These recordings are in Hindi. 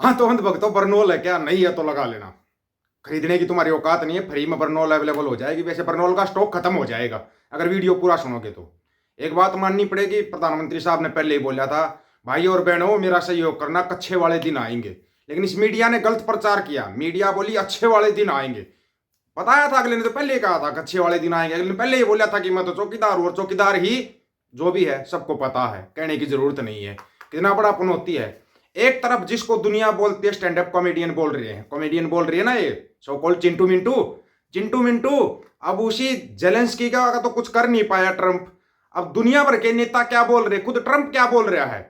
हाँ तो भक्तों बर्नोल है क्या? नहीं है तो लगा लेना। खरीदने की तुम्हारी औकात नहीं है, फ्री में बर्नोल अवेलेबल हो जाएगी। वैसे बर्नोल का स्टॉक खत्म हो जाएगा, अगर वीडियो पूरा सुनोगे तो। एक बात माननी पड़ेगी, प्रधानमंत्री साहब ने पहले ही बोला था भाई और बहनों, मेरा सहयोग करना कच्छे वाले दिन आएँगे। लेकिन इस मीडिया ने गलत प्रचार किया। मीडिया बोली, अच्छे वाले दिन आएँगे। बताया था अगले ने तो पहले ही कहा था कि अच्छे वाले दिन आएँगे। अगले ने पहले ही बोला था कि मैं तो चौकीदार हूँ और चौकीदार ही जो भी है, सबको पता है। कहने की ज़रूरत नहीं है। कितना बड़ा होती है। एक तरफ़ जिसको दुनिया बोलती है स्टैंड अप कॉमेडियन बोल रहे हैं। कॉमेडियन बोल रही है ना ये सो कॉल्ड चिंटू मिंटू। चिंटू मिंटू, अब उसी जेलेंस्की का तो कुछ कर नहीं पाया ट्रंप अब दुनिया भर के नेता क्या बोल रहे खुद ट्रंप क्या बोल रहा है?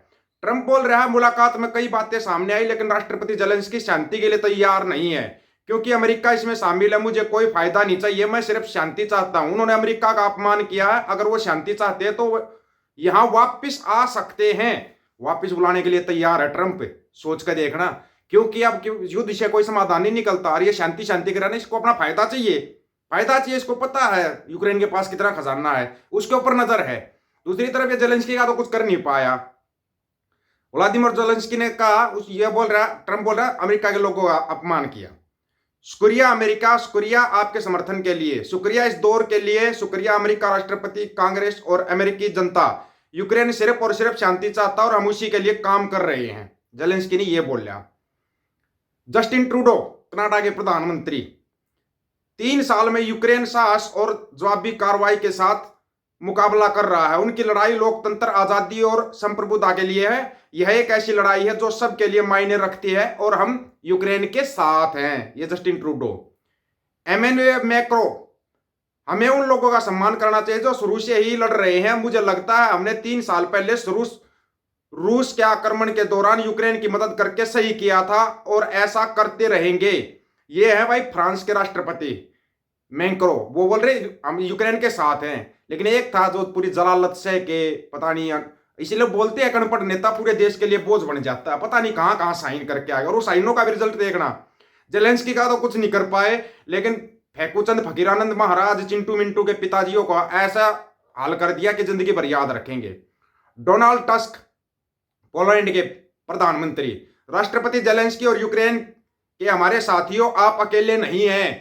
ट्रंप बोल रहा है, मुलाकात में कई बातें सामने आई, लेकिन राष्ट्रपति जेलेंस्की शांति के लिए तैयार नहीं है। क्योंकि अमेरिका इसमें शामिल है, मुझे कोई फ़ायदा नहीं चाहिए, मैं सिर्फ़ शांति चाहता हूँ। उन्होंने अमेरिका का अपमान किया है, अगर वो शांति चाहते हैं तो यहाँ वापिस आ सकते हैं। वापिस बुलाने के लिए तैयार है ट्रंप, सोच कर देखना। क्योंकि अब युद्ध से कोई समाधान नहीं निकलता, और ये शांति शांति कराने इसको अपना फ़ायदा चाहिए। फ़ायदा चाहिए, इसको पता है, यूक्रेन के पास कितना खजाना है, उसके ऊपर नज़र है। दूसरी तरफ़ ये जेलेंस्की का तो कुछ कर नहीं पाया। व्लादिमिर जेलेंस्की ने कहा, उस ये बोल रहा, ट्रंप बोल रहा, अमेरिका के लोगों का अपमान किया। शुक्रिया अमेरिका, शुक्रिया आपके समर्थन के लिए। शुक्रिया इस दौर के लिए, शुक्रिया अमेरिका राष्ट्रपति, कांग्रेस और अमेरिकी जनता। यूक्रेन सिर्फ़ और सिर्फ़ शांति चाहता और हम उसी के लिए काम कर रहे हैं। जेलेंस्की ने यह बोला जस्टिन ट्रूडो, कनाडा के प्रधानमंत्री। तीन साल में यूक्रेन साहस और जवाबी कार्रवाई के साथ मुकाबला कर रहा है। उनकी लड़ाई लोकतंत्र, आज़ादी और संप्रभुता के लिए है। यह एक ऐसी लड़ाई है जो सबके लिए मायने रखती है और हम यूक्रेन के साथ हैं, ये जस्टिन ट्रूडो। एमएनए मैक्रो हमें उन लोगों का सम्मान करना चाहिए जो शुरू से ही लड़ रहे हैं। मुझे लगता है हमने तीन साल पहले शुरू रूस के आक्रमण के दौरान यूक्रेन की मदद करके सही किया था और ऐसा करते रहेंगे। ये है भाई फ्रांस के राष्ट्रपति। मैंक्रो, वो बोल रहे, हम यूक्रेन के साथ हैं। लेकिन एक था जो पूरी जलालत से के पता नहीं इसीलिए बोलते हैं कणपट नेता पूरे देश के लिए बोझ बन जाता है। पता नहीं कहाँ कहाँ साइन करके आएगा और वो साइनों का भी रिज़ल्ट देखना। जेलेंस्की का तो कुछ नहीं कर पाए, लेकिन फेकुचंद फकीरानंद महाराज, चिंटू मिंटू के पिताजियों को ऐसा हाल कर दिया कि ज़िंदगी भर याद रखेंगे। डोनाल्ड टस्क, पोलैंड के प्रधानमंत्री। राष्ट्रपति जेलेंस्की और यूक्रेन के हमारे साथियों, आप अकेले नहीं हैं।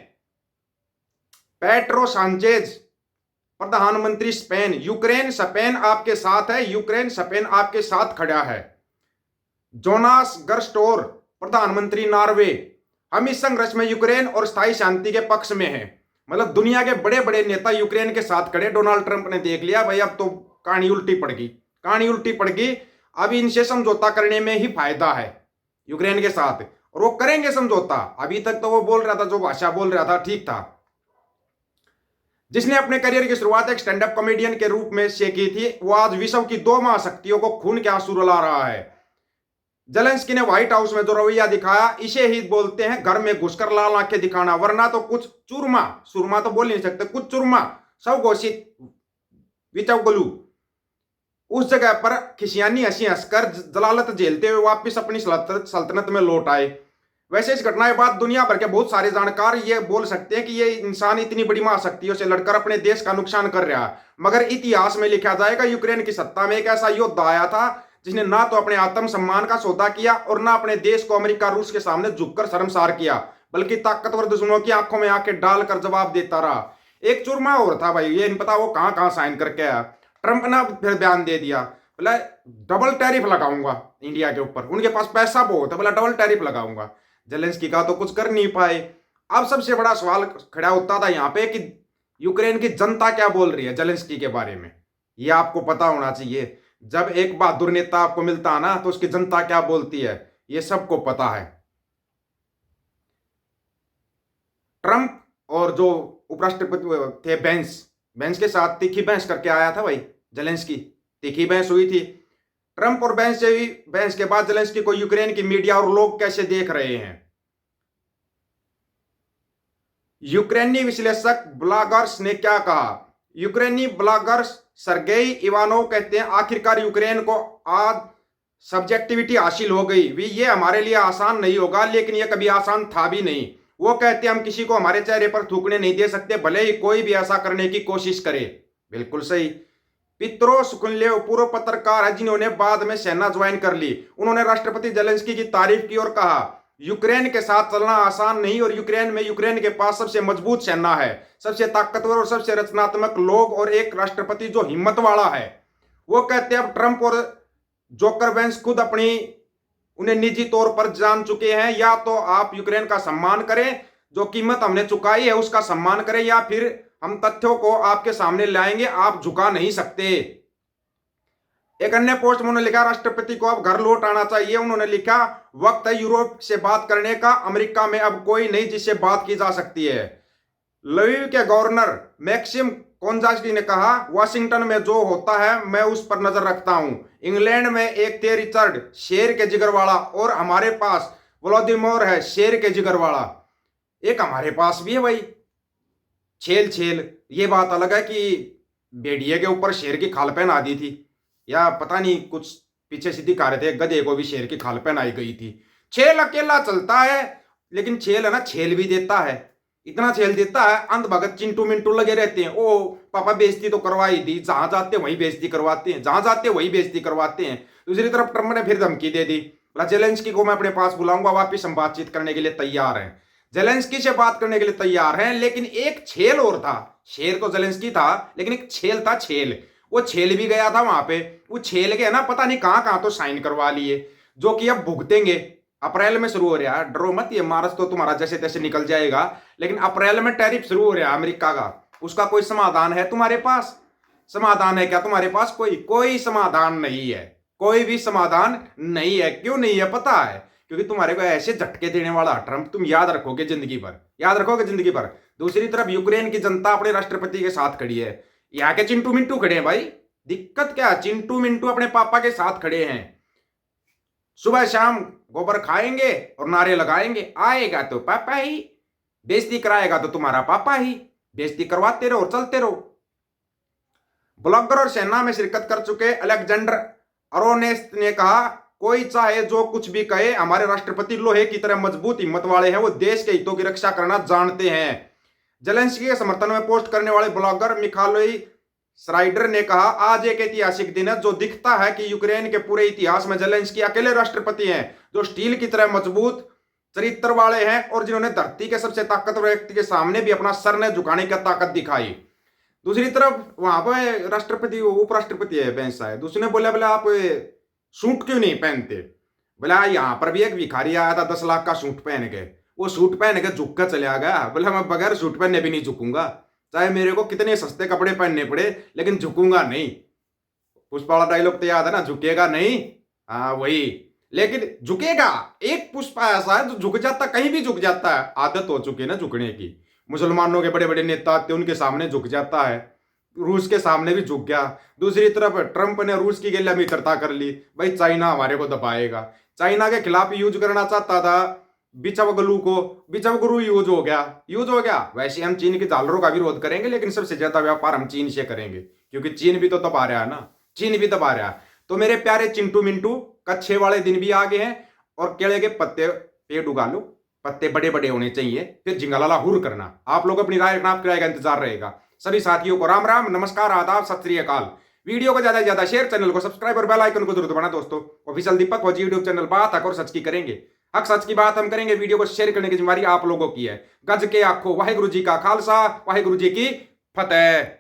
पेट्रो सांचेज, प्रधानमंत्री स्पेन। यूक्रेन स्पेन आपके साथ है, यूक्रेन स्पेन आपके साथ खड़ा है। जोनास गर्स्टोर, प्रधानमंत्री नॉर्वे। हम इस संघर्ष में यूक्रेन और स्थायी शांति के पक्ष में हैं। मतलब दुनिया के बड़े बड़े नेता यूक्रेन के साथ खड़े, डोनाल्ड ट्रंप ने देख लिया, भाई अब तो कहानी उल्टी पड़ गई। कहानी उल्टी पड़ गई। अब इनसे समझौता करने में ही फ़ायदा है यूक्रेन के साथ। और वो करेंगे समझौता। अभी तक तो वो बोल रहा था जो भाषा बोल रहा था, ठीक था। जिसने अपने करियर की शुरुआत एक स्टैंड अप कॉमेडियन के रूप में से की थी, वो आज विश्व की दो महाशक्तियों को खून के आँसू रुला रहा है। जेलेंस्की ने व्हाइट हाउस में जो रवैया दिखाया, इसे ही बोलते हैं, घर में घुसकर लाल आँखें दिखाना, वरना तो कुछ चूरमा, सुरमा तो बोल नहीं सकते, कुछ चूरमा, सब घोषित, विचौगलू। उस जगह पर खिसियानी हँसी हंसकर जलालत झेलते हुए वापिस अपनी सल्तनत में लौट आए। वैसे इस घटना के बाद दुनिया भर के बहुत सारे जानकार ये बोल सकते हैं कि ये इंसान इतनी बड़ी महाशक्तियों से लड़कर अपने देश का नुकसान कर रहा है। मगर इतिहास में लिखा जाएगा, यूक्रेन की सत्ता में एक ऐसा योद्धा आया था जिसने ना तो अपने आत्म सम्मान का सौदा किया और ना अपने देश को अमेरिका रूस के सामने झुककर शर्मसार किया, बल्कि ताकतवर दुश्मनों की आँखों में आँखें डालकर जवाब देता रहा। एक चुरमा और था भाई, ये नहीं पता वो कहाँ कहाँ साइन करके आया। ट्रंप ने फिर बयान दे दिया, बोला, डबल टैरिफ लगाऊँगा इंडिया के ऊपर। उनके पास पैसा बहुत है, बोला, डबल टैरिफ लगाऊँगा। जेलेंस्की का तो कुछ कर नहीं पाए। अब सबसे बड़ा सवाल खड़ा होता था यहाँ पे कि यूक्रेन की जनता क्या बोल रही है जेलेंस्की के बारे में? ये आपको पता होना चाहिए। जब एक बहादुर नेता आपको मिलता है ना तो उसकी जनता क्या बोलती है? ये सबको पता है। ट्रंप और जो उपराष्ट्रपति थे बेंस बेंस के साथ तीखी बहस करके आया था भाई, जेलेंस्की। तीखी बहस हुई थी। ट्रंप और बेंस से भी, बहस के बाद जेलेंस्की को यूक्रेन की मीडिया और लोग कैसे देख रहे हैं? यूक्रेनी विश्लेषक ब्लॉगर्स ने क्या कहा? यूक्रेनी ब्लॉगर्स सरगेई इवानोव कहते हैं, आखिरकार यूक्रेन को आज सब्जेक्टिविटी हासिल हो गई। भी ये हमारे लिए आसान नहीं होगा, लेकिन ये कभी आसान था भी नहीं। वो कहते हम किसी को हमारे चेहरे पर थूकने नहीं दे सकते, भले ही कोई भी ऐसा करने की कोशिश करे। बिल्कुल सही। पित्रो सुकुल्य पूर्व पत्रकार है, जिन्होंने बाद में सेना ज्वाइन कर ली। उन्होंने राष्ट्रपति जेलेंस्की की तारीफ़ की और कहा यूक्रेन के साथ चलना आसान नहीं और यूक्रेन में यूक्रेन के पास सबसे मज़बूत सेना है, सबसे ताकतवर और सबसे रचनात्मक लोग और एक राष्ट्रपति जो हिम्मत वाला है। वो कहते हैं, अब ट्रंप और जोकर वेंस खुद अपनी, उन्हें निजी तौर पर जान चुके हैं, या तो आप यूक्रेन का सम्मान करें, जो कीमत हमने चुकाई है उसका सम्मान करें, या फिर हम तथ्यों को आपके सामने लाएँगे, आप झुका नहीं सकते। एक अन्य पोस्ट में उन्होंने लिखा, राष्ट्रपति को अब घर लौट आना चाहिए। उन्होंने लिखा वक्त है यूरोप से बात करने का, अमेरिका में अब कोई नहीं जिससे बात की जा सकती है। लवीव के गवर्नर मैक्सिम कोंजास्की ने कहा, वाशिंगटन में जो होता है, मैं उस पर नज़र रखता हूँ। इंग्लैंड में एक थे रिचर्ड, शेर के जिगर वाला और हमारे पास व्लादिमिर है, शेर के जिगर वाला एक हमारे पास भी है भाई। छेल छेल, ये बात अलग है कि भेड़िए के ऊपर शेर की खाल पहना दी थी। या पता नहीं कुछ पीछे सीधी रहे थे गधे को भी शेर की खाल पहनाई गई थी। छेल अकेला चलता है, लेकिन छेल है ना, छेल भी देता है। इतना छेल देता है अंत भगत चिंटू मिंटू लगे रहते हैं। ओ, पापा बेइज्जती तो करवाई दी, जहाँ जाते वही बेइज्जती करवाते हैं, जहाँ जाते वही बेजती करवाते हैं। दूसरी तरफ़ ट्रंप ने फिर धमकी दे दी। बोला जेलेंस्की को मैं अपने पास बुलाऊँगा, वापिस हम बातचीत करने के लिए तैयार हैं। जेलेंस्की से बात करने के लिए तैयार हैं, लेकिन एक छेल और था। शेर तो जेलेंस्की था, लेकिन एक छेल था छेल। वो छेल भी गया था वहाँ पे। वो छेल के ना, पता नहीं कहाँ कहाँ तो साइन करवा लिए, जो कि अब भुगतेंगे। अप्रैल में शुरू हो रहा है। डरो मत, ये मार्च तो तुम्हारा जैसे तैसे निकल जाएगा। लेकिन अप्रैल में टैरिफ शुरू हो रहा है अमेरिका का। उसका कोई समाधान है तुम्हारे पास? समाधान है क्या तुम्हारे पास कोई? कोई समाधान नहीं है। कोई भी समाधान नहीं है। क्यों नहीं है पता है? क्योंकि तुम्हारे को ऐसे झटके देने वाला ट्रंप, तुम याद रखोगे ज़िंदगी भर। याद रखोगे ज़िंदगी भर। दूसरी तरफ़ यूक्रेन की जनता अपने राष्ट्रपति के साथ खड़ी है। यहाँ के चिंटू मिंटू खड़े हैं भाई। दिक्कत क्या, चिंटू मिंटू अपने पापा के साथ खड़े हैं। सुबह शाम गोबर खाएँगे और नारे लगाएँगे। आएगा तो पापा ही बेजती कराएगा तो तुम्हारा पापा ही। बेइज्जती करवाते रहो और चलते रहो। ब्लॉगर और सेना में शिरकत कर चुके अलेक्जेंडर अरोनेस ने कहा, कोई चाहे जो कुछ भी कहे, हमारे राष्ट्रपति लोहे की तरह मज़बूत हिम्मत वाले हैं, वो देश के हितों की रक्षा करना जानते हैं। जेलेंस्की के समर्थन में पोस्ट करने वाले ब्लॉगर मिखालोई स्राइडर ने कहा, आज एक ऐतिहासिक दिन है जो दिखता है कि यूक्रेन के पूरे इतिहास में जेलेंस्की अकेले राष्ट्रपति हैं, जो स्टील की तरह मज़बूत चरित्र वाले हैं और जिन्होंने धरती के सबसे ताकतवर व्यक्ति के सामने भी अपना सर ने झुकाने की ताकत दिखाई। दूसरी तरफ़, वहाँ पर राष्ट्रपति, उपराष्ट्रपति है बैंस है दूसरे बोले बोले आप सूट क्यों नहीं पहनते? बोला, यहाँ पर भी एक भिखारी आया था, दस लाख का सूट पहन के। वो सूट पहन के झुक कर चले गया। बोला, मैं बगैर सूट पहनने भी नहीं झुकूँगा। चाहे मेरे को कितने सस्ते कपड़े पहनने पड़े, लेकिन झुकूँगा नहीं। पुष्पा वाला डायलॉग तो याद है ना, झुकेगा नहीं। हाँ वही। लेकिन झुकेगा। एक पुष्पा ऐसा है जो झुक जाता, कहीं भी झुक जाता है। आदत हो चुकी है ना झुकने की। मुसलमानों के बड़े बड़े नेता आते उनके सामने झुक जाता है। रूस के सामने भी झुक गया। दूसरी तरफ़ ट्रंप ने रूस की गैला मित्रता कर ली। भाई, चाइना हमारे को दबाएगा। चाइना के खिलाफ यूज़ करना चाहता था। बिचवगलू को, बिचवगुरु यूज़ हो गया, यूज़ हो गया। वैसे हम चीन के जालरों का विरोध करेंगे, लेकिन सबसे ज़्यादा व्यापार हम चीन से करेंगे, क्योंकि चीन भी तो दबा रहा है ना, चीन भी दबा रहा है। तो मेरे प्यारे चिंटू मिंटू, कच्छे वाले दिन भी आ गए हैं, और केले के पत्ते पेड़ उगा लो, पत्ते बड़े बड़े होने चाहिए, फिर जिंगालाला हुर करना। आप लोग अपनी राय रखना आपकी राय का इंतज़ार रहेगा। सभी साथियों को राम राम, नमस्कार, आदाब, सत अकाल। वीडियो को ज़्यादा से ज़्यादा शेयर, चैनल को सब्सक्राइब और बेल आइकन को ज़रूर दबाना दोस्तों। ऑफिशियल दीपक फौजी यूट्यूब चैनल बात और सच की करेंगे। हक सच की बात हम करेंगे। वीडियो को शेयर करने की जिम्मेवारी आप लोगों की है। गज के आखो, वाहिगुरु जी का खालसा, वाहिगुरु जी की फतेह।